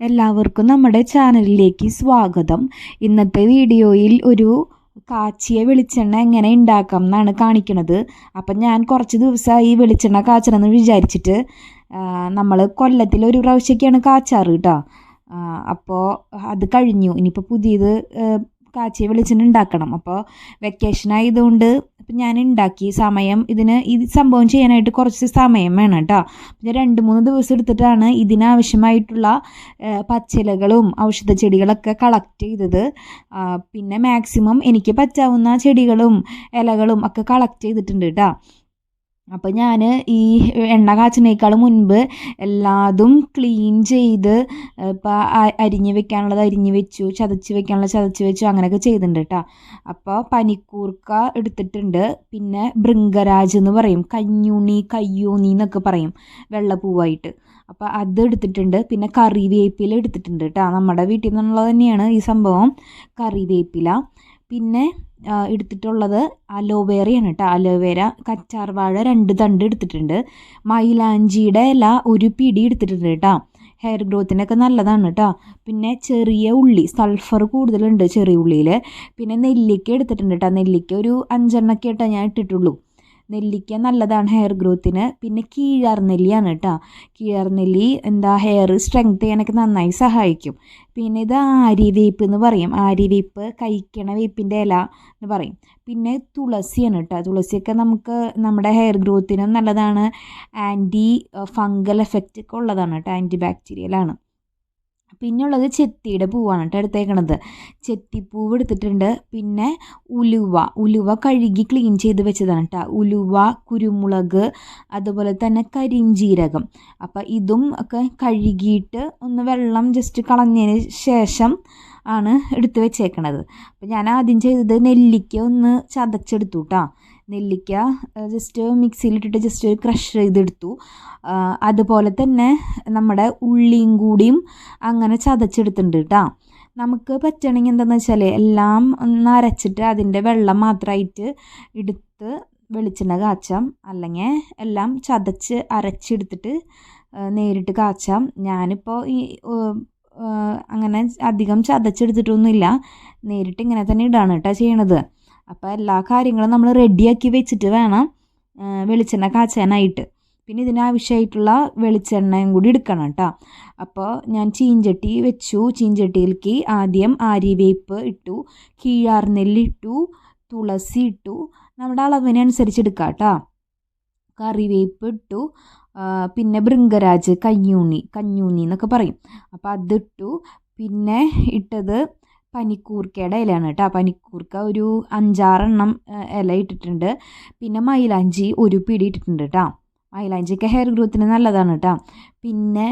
എല്ലാവർക്കും നമ്മുടെ ചാനലിലേക്ക് സ്വാഗതം. ഇന്നത്തെ വീഡിയോയിൽ ഒരു കാച്ചിയ വെളിച്ചെണ്ണ എങ്ങനെ ഉണ്ടാക്കാം എന്നാണ് കാണിക്കുന്നത്. അപ്പം ഞാൻ കുറച്ച് ദിവസമായി വെളിച്ചെണ്ണ കാച്ചണമെന്ന് വിചാരിച്ചിട്ട് നമ്മൾ കൊല്ലത്തിൽ ഒരു പ്രാവശ്യമൊക്കെയാണ് കാച്ചാറ് കേട്ടോ അപ്പോൾ അത് കഴിഞ്ഞു. ഇനിയിപ്പോൾ പുതിയത് കാച്ചിയ വെളിച്ചെണ്ണ ഉണ്ടാക്കണം അപ്പോൾ വെക്കേഷൻ ആയതുകൊണ്ട് അപ്പം ഞാൻ ഉണ്ടാക്കി സമയം ഇതിന് ഈ സംഭവം ചെയ്യാനായിട്ട് കുറച്ച് സമയം വേണം കേട്ടോ. ഞാൻ രണ്ട് മൂന്ന് ദിവസം എടുത്തിട്ടാണ് ഇതിനാവശ്യമായിട്ടുള്ള പച്ചിലകളും ഔഷധ ചെടികളൊക്കെ കളക്ട് ചെയ്തത്. പിന്നെ മാക്സിമം എനിക്ക് പറ്റാവുന്ന ചെടികളും ഇലകളും ഒക്കെ കളക്ട് ചെയ്തിട്ടുണ്ട് കേട്ടോ. അപ്പോൾ ഞാൻ ഈ എണ്ണ കാച്ചുന്നേക്കാൾ മുൻപ് എല്ലാതും ക്ലീൻ ചെയ്ത് ഇപ്പോൾ അരിഞ്ഞ് വെക്കാനുള്ളത് അരിഞ്ഞ് വെച്ചു ചതച്ച് വെക്കാനുള്ളത് ചതച്ച് വെച്ചു അങ്ങനെയൊക്കെ ചെയ്തിട്ടുണ്ട് കേട്ടോ അപ്പോൾ പനിക്കൂർക്ക എടുത്തിട്ടുണ്ട്. പിന്നെ ഭൃംഗരാജ് എന്ന് പറയും. കഞ്ഞുണി കയ്യൂണി എന്നൊക്കെ പറയും വെള്ളപ്പൂവായിട്ട്. അപ്പോൾ അത് എടുത്തിട്ടുണ്ട്. പിന്നെ കറിവേപ്പില എടുത്തിട്ടുണ്ട് കേട്ടോ നമ്മുടെ വീട്ടിൽ നിന്നുള്ളത് തന്നെയാണ് ഈ സംഭവം. കറിവേപ്പില. പിന്നെ എടുത്തിട്ടുള്ളത് അലോവേറയാണ് കേട്ടോ. അലോവേര കച്ചാർ വാഴ രണ്ട് തണ്ട് എടുത്തിട്ടുണ്ട്. മൈലാഞ്ചിയുടെ ഇല ഒരു പിടി എടുത്തിട്ടുണ്ട് കേട്ടോ. ഹെയർ ഗ്രോത്തിനൊക്കെ നല്ലതാണ് കേട്ടോ. പിന്നെ ചെറിയ ഉള്ളി സൾഫർ കൂടുതലുണ്ട് ചെറിയ ഉള്ളിയിൽ പിന്നെ നെല്ലിക്ക എടുത്തിട്ടുണ്ട് കേട്ടോ. നെല്ലിക്ക ഒരു അഞ്ചെണ്ണൊക്കെ ആയിട്ടാണ് ഞാൻ ഇട്ടിട്ടുള്ളൂ. നെല്ലിക്ക നല്ലതാണ് ഹെയർ ഗ്രോത്തിന് പിന്നെ കീഴാർ നെല്ലിയാണ് കേട്ടോ. കീഴാർ നെല്ലി എന്താ ഹെയർ സ്ട്രെങ്ത് ചെയ്യാനൊക്കെ നന്നായി സഹായിക്കും. പിന്നെ ഇത് ആര്യവേപ്പ് എന്ന് പറയും. ആര്യവേപ്പ് കഴിക്കണ വേപ്പിന്റെ ഇല എന്ന് പറയും. പിന്നെ തുളസിയാണ് കേട്ടോ. തുളസിയൊക്കെ നമുക്ക് നമ്മുടെ ഹെയർ ഗ്രോത്തിനും നല്ലതാണ്. ആന്റി ഫംഗൽ എഫക്റ്റ് ഒക്കെ ഉള്ളതാണ് കേട്ടോ. ആന്റി ബാക്ടീരിയലാണ് പിന്നെ ഉള്ളത് ചെത്തിയുടെ പൂവാണ് കേട്ടോ എടുത്തേക്കണത്. ചെത്തിപ്പൂവ് എടുത്തിട്ടുണ്ട്. പിന്നെ ഉലുവ. ഉലുവ കഴുകി ക്ലീൻ ചെയ്ത് വെച്ചതാണ് കേട്ടോ. ഉലുവ കുരുമുളക് അതുപോലെ തന്നെ കരിഞ്ജീരകം അപ്പം ഇതും ഒക്കെ കഴുകിയിട്ട് ഒന്ന് വെള്ളം ജസ്റ്റ് കളഞ്ഞതിന് ശേഷം ആണ് എടുത്ത് വെച്ചേക്കണത്. അപ്പം ഞാൻ ആദ്യം ചെയ്തത് നെല്ലിക്ക ഒന്ന് ചതച്ചെടുത്തു കേട്ടോ. നെല്ലിക്ക ജസ്റ്റ് മിക്സിയിലിട്ടിട്ട് ജസ്റ്റ് ഒരു ക്രഷ് ചെയ്തെടുത്തു. അതുപോലെ തന്നെ നമ്മുടെ ഉള്ളിയും കൂടിയും അങ്ങനെ ചതച്ചെടുത്തിട്ടുണ്ട് കേട്ടോ നമുക്ക് പറ്റണമെങ്കിൽ എന്താണെന്ന് വെച്ചാൽ എല്ലാം ഒന്ന് അരച്ചിട്ട് അതിന്റെ വെള്ളം മാത്രമായിട്ട് എടുത്ത് വെളിച്ചെണ്ണ കാച്ചാം. അല്ലെങ്കിൽ എല്ലാം ചതച്ച് അരച്ചെടുത്തിട്ട് നേരിട്ട് കാച്ചാം. ഞാനിപ്പോൾ ഈ അങ്ങനെ അധികം ചതച്ചെടുത്തിട്ടൊന്നുമില്ല. നേരിട്ട് ഇങ്ങനെ തന്നെ ഇടാണ് കേട്ടോ ചെയ്യണത്. അപ്പോൾ എല്ലാ കാര്യങ്ങളും നമ്മൾ റെഡിയാക്കി വെച്ചിട്ട് വേണം വെളിച്ചെണ്ണ കാച്ചാനായിട്ട്. പിന്നെ ഇതിനാവശ്യമായിട്ടുള്ള വെളിച്ചെണ്ണയും കൂടി എടുക്കണം കേട്ടോ അപ്പോൾ ഞാൻ ചീഞ്ചട്ടി വെച്ചു. ചീഞ്ചട്ടിയിലേക്ക് ആദ്യം ആരിവേപ്പ് ഇട്ടു കീഴാർ ഇട്ടു തുളസി ഇട്ടു. നമ്മുടെ അളവിനനുസരിച്ച് എടുക്കാം കേട്ടോ കറിവേപ്പ് ഇട്ടു പിന്നെ ഭൃംഗരാജ് കഞ്ഞൂണി കഞ്ഞൂണി എന്നൊക്കെ പറയും. അപ്പോൾ അതിട്ടു. പിന്നെ ഇട്ടത് പനിക്കൂർക്കയുടെ ഇലയാണ് കേട്ടോ. പനിക്കൂർക്ക ഒരു അഞ്ചാറെണ്ണം ഇല ഇട്ടിട്ടുണ്ട്. പിന്നെ മൈലാഞ്ചി ഒരു പിടി ഇട്ടിട്ടുണ്ട് കേട്ടോ. മൈലാഞ്ചിയൊക്കെ ഹെയർ ഗ്രോത്തിന് നല്ലതാണ് കേട്ടോ. പിന്നെ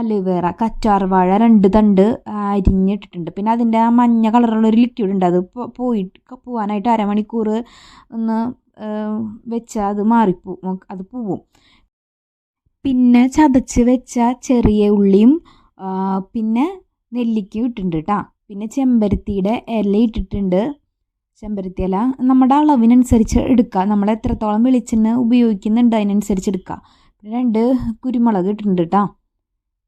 അലുവേറ കറ്റാർവാഴ രണ്ട് തണ്ട് അരിഞ്ഞിട്ടിട്ടുണ്ട് പിന്നെ അതിന്റെ ആ മഞ്ഞ കളറുള്ള ഒരു ലിക്വിഡ് ഉണ്ട്. അത് പോയിട്ട് പോവാനായിട്ട് അരമണിക്കൂർ ഒന്ന് വെച്ചാൽ അത് മാറിപ്പോവും അത് പോവും. പിന്നെ ചതച്ച് വെച്ച ചെറിയ ഉള്ളിയും പിന്നെ നെല്ലിക്കയും ഇട്ടിട്ടുണ്ട് കേട്ടോ. പിന്നെ ചെമ്പരത്തിയുടെ ഇല ഇട്ടിട്ടുണ്ട്. ചെമ്പരത്തി ഇല നമ്മുടെ അളവിനനുസരിച്ച് എടുക്കുക നമ്മൾ എത്രത്തോളം വെളിച്ചെണ്ണ ഉപയോഗിക്കുന്നുണ്ട് അതിനനുസരിച്ച് എടുക്കുക പിന്നെ രണ്ട് കുരുമുളക് ഇട്ടിട്ടുണ്ട് കേട്ടോ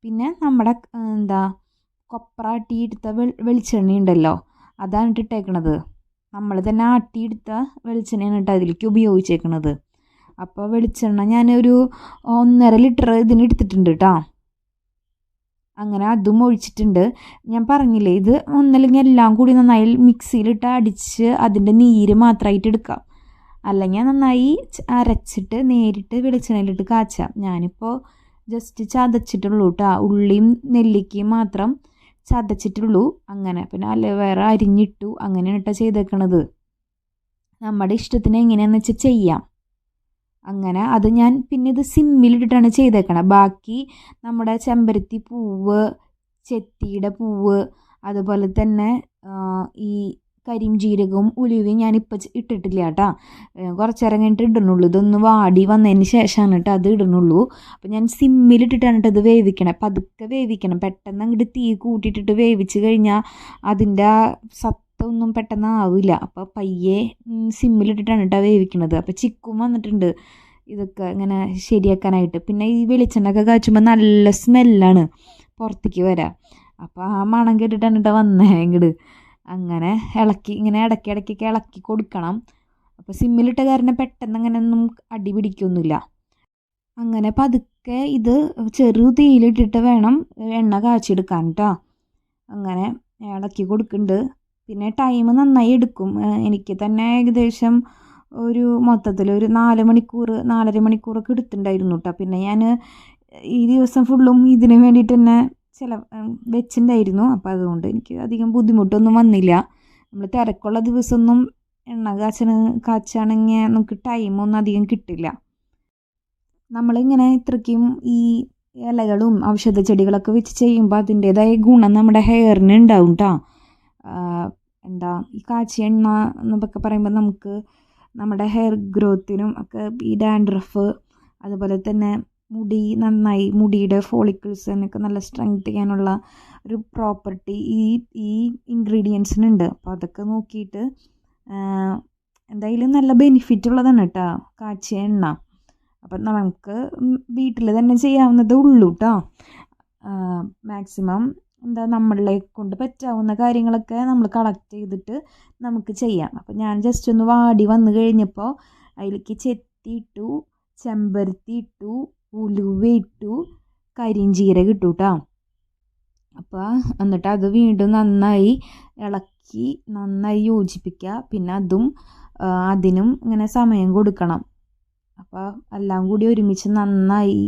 പിന്നെ നമ്മുടെ എന്താ കൊപ്ര ആട്ടിയെടുത്ത വെൾ വെളിച്ചെണ്ണ ഉണ്ടല്ലോ അതാണ് ഇട്ടിട്ടേക്കണത്. നമ്മൾ തന്നെ ആട്ടിയെടുത്ത വെളിച്ചെണ്ണയാണ് കേട്ടോ അതിലേക്ക് ഉപയോഗിച്ചേക്കണത്. അപ്പോൾ വെളിച്ചെണ്ണ ഞാനൊരു ഒന്നര ലിറ്റർ ഇതിന് എടുത്തിട്ടുണ്ട് കേട്ടോ അങ്ങനെ അതും ഒഴിച്ചിട്ടുണ്ട്. ഞാൻ പറഞ്ഞില്ലേ ഇത് ഒന്നല്ലെങ്കിൽ എല്ലാം കൂടി നന്നായി മിക്സിയിലിട്ട് അടിച്ച് അതിന്റെ നീര് മാത്രമായിട്ട് എടുക്കാം. അല്ലെങ്കിൽ നന്നായി അരച്ചിട്ട് നേരിട്ട് വെളിച്ചെണ്ണയിലിട്ട് കാച്ചാം. ഞാനിപ്പോൾ ജസ്റ്റ് ചതച്ചിട്ടുള്ളൂ കേട്ടോ ഉള്ളിയും നെല്ലിക്കയും മാത്രം ചതച്ചിട്ടുള്ളൂ. അങ്ങനെ പിന്നെ വേറെ അരിഞ്ഞിട്ടു അങ്ങനെയാണ് കേട്ടോ ചെയ്തേക്കണത്. നമ്മുടെ ഇഷ്ടത്തിന് എങ്ങനെയാണെന്ന് വെച്ചാൽ ചെയ്യാം. അങ്ങനെ അത് ഞാൻ പിന്നെ ഇത് സിമ്മിലിട്ടിട്ടാണ് ചെയ്തേക്കണത് ബാക്കി നമ്മുടെ ചെമ്പരത്തി പൂവ് ചെത്തിയുടെ പൂവ് അതുപോലെ തന്നെ ഈ കരിംജീരകവും ഉലുവയും ഞാനിപ്പോൾ ഇട്ടിട്ടില്ല കേട്ടോ. കുറച്ച് നേരം കഴിഞ്ഞിട്ട് ഇടണുള്ളൂ. ഇതൊന്ന് വാടി വന്നതിന് ശേഷമാണ് കേട്ടോ അത് ഇടണുള്ളൂ. അപ്പോൾ ഞാൻ സിമ്മിലിട്ടിട്ടാണ് കേട്ടോ ഇത് വേവിക്കണം. പതുക്കെ വേവിക്കണം. പെട്ടെന്ന് അങ്ങോട്ട് തീ കൂട്ടിയിട്ടിട്ട് വേവിച്ച് കഴിഞ്ഞാൽ അതിന്റെ ആ സത്തൊന്നും പെട്ടെന്ന് ആവില്ല അപ്പോൾ പയ്യെ സിമ്മിലിട്ടിട്ടാണ് കേട്ടോ വേവിക്കണത്. അപ്പോൾ ചിക്കും വന്നിട്ടുണ്ട്. ഇതൊക്കെ ഇങ്ങനെ ശരിയാക്കാനായിട്ട്. പിന്നെ ഈ വെളിച്ചെണ്ണ ഒക്കെ കാച്ചുമ്പോൾ നല്ല സ്മെല്ലാണ് പുറത്തേക്ക് വരാം. അപ്പോൾ ആ മണം കേട്ടിട്ടാണ് കേട്ടോ വന്നേ ഇങ്ങോട്ട് അങ്ങനെ ഇളക്കി ഇങ്ങനെ ഇടയ്ക്ക് ഇടയ്ക്കൊക്കെ ഇളക്കി കൊടുക്കണം. അപ്പോൾ സിമ്മിലിട്ട കാരണം പെട്ടെന്ന് അങ്ങനെ ഒന്നും അടി പിടിക്കൊന്നുമില്ല അങ്ങനെ പതുക്കെ ഇത് ചെറു തീയിലിട്ടിട്ട് വേണം എണ്ണ കാച്ചെടുക്കാൻ കേട്ടോ അങ്ങനെ ഇളക്കി കൊടുക്കുന്നുണ്ട് പിന്നെ ടൈം നന്നായി എടുക്കും. എനിക്ക് തന്നെ ഏകദേശം ഒരു മൊത്തത്തിൽ ഒരു നാല് മണിക്കൂർ നാലര മണിക്കൂറൊക്കെ എടുത്തിട്ടുണ്ടായിരുന്നു കേട്ടോ പിന്നെ ഞാൻ ഈ ദിവസം ഫുള്ളും ഇതിന് വേണ്ടിയിട്ട് തന്നെ ചില വെച്ചിട്ടുണ്ടായിരുന്നു. അപ്പോൾ അതുകൊണ്ട് എനിക്ക് അധികം ബുദ്ധിമുട്ടൊന്നും വന്നില്ല. നമ്മൾ തിരക്കുള്ള ദിവസമൊന്നും എണ്ണ കാച്ചണ കാച്ചാണെങ്കിൽ നമുക്ക് ടൈമൊന്നും അധികം കിട്ടില്ല. നമ്മളിങ്ങനെ ഇത്രയ്ക്കും ഈ ഇലകളും ഔഷധ ചെടികളൊക്കെ വെച്ച് ചെയ്യുമ്പോൾ അതിന്റേതായ ഗുണം നമ്മുടെ ഹെയറിന് ഉണ്ടാവും കേട്ടോ എന്താ ഈ കാച്ചിയ എണ്ണ എന്നൊക്കെ പറയുമ്പോൾ നമുക്ക് നമ്മുടെ ഹെയർ ഗ്രോത്തിനും ഒക്കെ ഈ ഡാൻഡ്രഫ് അതുപോലെ തന്നെ മുടി നന്നായി മുടിയുടെ ഫോളിക്കിൾസിനൊക്കെ നല്ല സ്ട്രെങ്ത് ചെയ്യാനുള്ള ഒരു പ്രോപ്പർട്ടി ഈ ഈ ഇൻഗ്രീഡിയൻസിനുണ്ട് അപ്പോൾ അതൊക്കെ നോക്കിയിട്ട് എന്തായാലും നല്ല ബെനിഫിറ്റ് ഉള്ളതാണ് കേട്ടോ കാച്ചിയ എണ്ണ. അപ്പം നമുക്ക് വീട്ടിൽ തന്നെ ചെയ്യാവുന്നതേ ഉള്ളൂ കേട്ടോ. മാക്സിമം എന്താ നമ്മളെ കൊണ്ട് പറ്റാവുന്ന കാര്യങ്ങളൊക്കെ നമ്മൾ കളക്ട് ചെയ്തിട്ട് നമുക്ക് ചെയ്യാം. അപ്പം ഞാൻ ജസ്റ്റ് ഒന്ന് വാടി വന്നു കഴിഞ്ഞപ്പോൾ അതിലേക്ക് ചെത്തി ഇട്ടു ചെമ്പരത്തി ഇട്ടു ഉലുവ ഇട്ടു കരിഞ്ചീരകം ഇട്ടു കേട്ടോ അപ്പോൾ എന്നിട്ട് അത് വീണ്ടും നന്നായി ഇളക്കി നന്നായി യോജിപ്പിക്കുക പിന്നെ അതും അതിനും ഇങ്ങനെ സമയം കൊടുക്കണം. അപ്പോൾ എല്ലാം കൂടി ഒരുമിച്ച് നന്നായി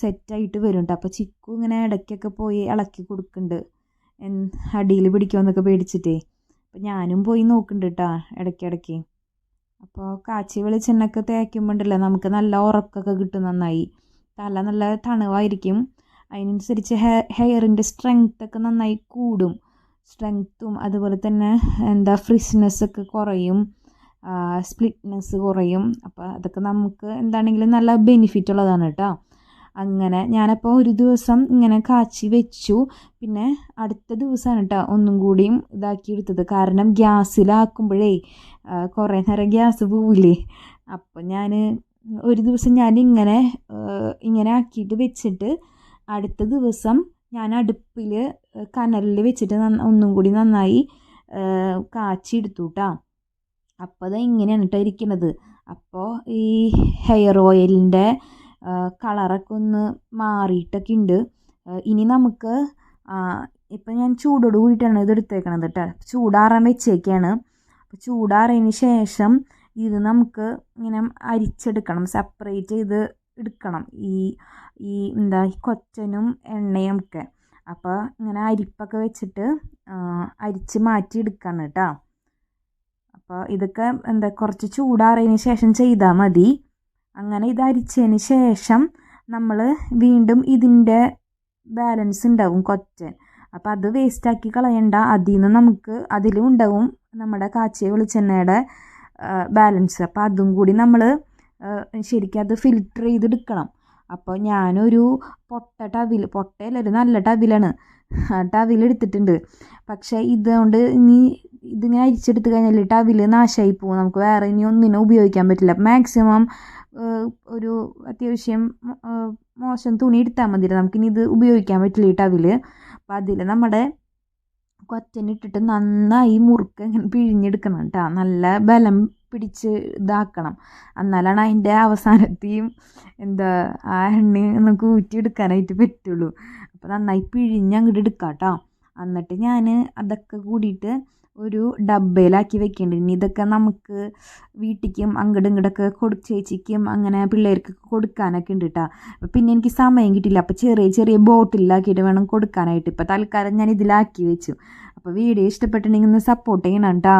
സെറ്റായിട്ട് വരും കേട്ടോ അപ്പോൾ ചിക്കു ഇങ്ങനെ ഇടയ്ക്കൊക്കെ പോയി ഇളക്കി കൊടുക്കുന്നുണ്ട്. അടിയിൽ പിടിക്കുമെന്നൊക്കെ പേടിച്ചിട്ടേ. അപ്പോൾ ഞാനും പോയി നോക്കുന്നുണ്ട് കേട്ടോ ഇടയ്ക്കിടയ്ക്ക്. അപ്പോൾ കാച്ചി വെളിച്ചെണ്ണയൊക്കെ തേക്കുമ്പോണ്ടല്ലോ നമുക്ക് നല്ല ഉറക്കമൊക്കെ കിട്ടും നന്നായി. തല നല്ല തണുവായിരിക്കും. അതിനനുസരിച്ച് ഹെ ഹെയറിന്റെ സ്ട്രെങ്ത്തൊക്കെ നന്നായി കൂടും. സ്ട്രെങ്ത്തും അതുപോലെ തന്നെ എന്താ ഫ്രിസ്നെസ്സൊക്കെ കുറയും. സ്പ്ലിറ്റ്നെസ് കുറയും. അപ്പോൾ അതൊക്കെ നമുക്ക് എന്താണെങ്കിലും നല്ല ബെനിഫിറ്റ് ഉള്ളതാണ് കേട്ടോ അങ്ങനെ ഞാനപ്പോൾ ഒരു ദിവസം ഇങ്ങനെ കാച്ചി വെച്ചു. പിന്നെ അടുത്ത ദിവസമാണ് കേട്ടോ ഒന്നും കൂടിയും ഇതാക്കി എടുത്തത്. കാരണം ഗ്യാസിലാക്കുമ്പോഴേ കുറേ നേരം ഗ്യാസ് പോവില്ലേ? അപ്പോൾ ഞാൻ ഒരു ദിവസം ഞാൻ ഇങ്ങനെ ഇങ്ങനെ ആക്കിയിട്ട് വെച്ചിട്ട് അടുത്ത ദിവസം ഞാൻ അടുപ്പിൽ കനലിൽ വെച്ചിട്ട് ഒന്നും കൂടി നന്നായി കാച്ചി എടുത്തു കേട്ടോ അപ്പോൾ അത് ഇങ്ങനെയാണ് കേട്ടോ ഇരിക്കുന്നത് അപ്പോൾ ഈ ഹെയർ ഓയിലിന്റെ കളറൊക്കെ ഒന്ന് മാറിയിട്ടൊക്കെ ഉണ്ട് ഇനി നമുക്ക് ഇപ്പം ഞാൻ ചൂടോട് കൂടിയിട്ടാണ് ഇത് എടുത്തേക്കണത് കേട്ടോ ചൂടാറാൻ വെച്ചേക്കാണ്. അപ്പോൾ ചൂടാറിയതിന് ശേഷം ഇത് നമുക്ക് ഇങ്ങനെ അരിച്ചെടുക്കണം. സെപ്പറേറ്റ് ചെയ്ത് എടുക്കണം. ഈ ഈ എന്താ കൊച്ചനും എണ്ണയും ഒക്കെ. അപ്പോൾ ഇങ്ങനെ അരിപ്പൊക്കെ വെച്ചിട്ട് അരിച്ച് മാറ്റി എടുക്കണം കേട്ടോ അപ്പോൾ ഇതൊക്കെ എന്താ കുറച്ച് ചൂടാറിയതിന് ശേഷം ചെയ്താൽ മതി. അങ്ങനെ ഇത് അരിച്ചതിന് ശേഷം നമ്മൾ വീണ്ടും ഇതിന്റെ ബാലൻസ് ഉണ്ടാവും കൊച്ചൻ അപ്പോൾ അത് വേസ്റ്റാക്കി കളയണ്ട. അതിൽ നിന്ന് നമുക്ക് അതിലും ഉണ്ടാവും നമ്മുടെ കാച്ചിയ വെളിച്ചെണ്ണയുടെ ബാലൻസ് അപ്പോൾ അതും കൂടി നമ്മൾ ശരിക്കും അത് ഫിൽറ്റർ ചെയ്തെടുക്കണം. അപ്പോൾ ഞാനൊരു പൊട്ട ടവിൽ പൊട്ടയല്ല ഒരു നല്ല ടവിലാണ്. എടുത്തിട്ടുണ്ട്. പക്ഷേ ഇതുകൊണ്ട് ഇനി ഇതിങ്ങനെ അരിച്ചെടുത്ത് കഴിഞ്ഞാൽ ടവിൽ നാശമായി പോകും നമുക്ക് വേറെ ഇനി ഒന്നിനും ഉപയോഗിക്കാൻ പറ്റില്ല. മാക്സിമം ഒരു അത്യാവശ്യം മോശം തുണി എടുത്താൽ മതി നമുക്കിനി ഇത് ഉപയോഗിക്കാൻ പറ്റില്ല ഈ ടവിൽ. അപ്പോൾ അതിൽ നമ്മുടെ കൊച്ചനിട്ടിട്ട് നന്നായി മുറുക്ക് ഇങ്ങനെ പിഴിഞ്ഞെടുക്കണം കേട്ടോ. നല്ല ബലം പിടിച്ച് ഇതാക്കണം. എന്നാലാണ് അതിന്റെ അവസാനത്തെയും എന്താ ആ എണ്ണ നമുക്ക് ഊറ്റിയെടുക്കാനായിട്ട് പറ്റുള്ളൂ. അപ്പോൾ നന്നായി പിഴിഞ്ഞ് അങ്ങോട്ട് എടുക്കാം കേട്ടോ എന്നിട്ട് ഞാൻ അതൊക്കെ കൂടിയിട്ട് ഒരു ഡബ്ബയിലാക്കി വെക്കേണ്ടത് ഇനി ഇതൊക്കെ നമുക്ക് വീട്ടിലേക്കും അങ്ങോട്ടും ഇങ്ങോട്ടൊക്കെ കൊടു ചേച്ചിക്കും അങ്ങനെ പിള്ളേർക്കൊക്കെ കൊടുക്കാനൊക്കെ ഉണ്ട് കേട്ടോ പിന്നെ എനിക്ക് സമയം കിട്ടില്ല അപ്പോൾ ചെറിയ ചെറിയ ബോട്ടിലാക്കിയിട്ട് വേണം കൊടുക്കാനായിട്ട്. ഇപ്പോൾ തൽക്കാലം ഞാൻ ഇതിലാക്കി വെച്ചു. അപ്പോൾ വീഡിയോ ഇഷ്ടപ്പെട്ടിട്ടുണ്ടെങ്കിൽ ഒന്ന് സപ്പോർട്ട് ചെയ്യണം കേട്ടോ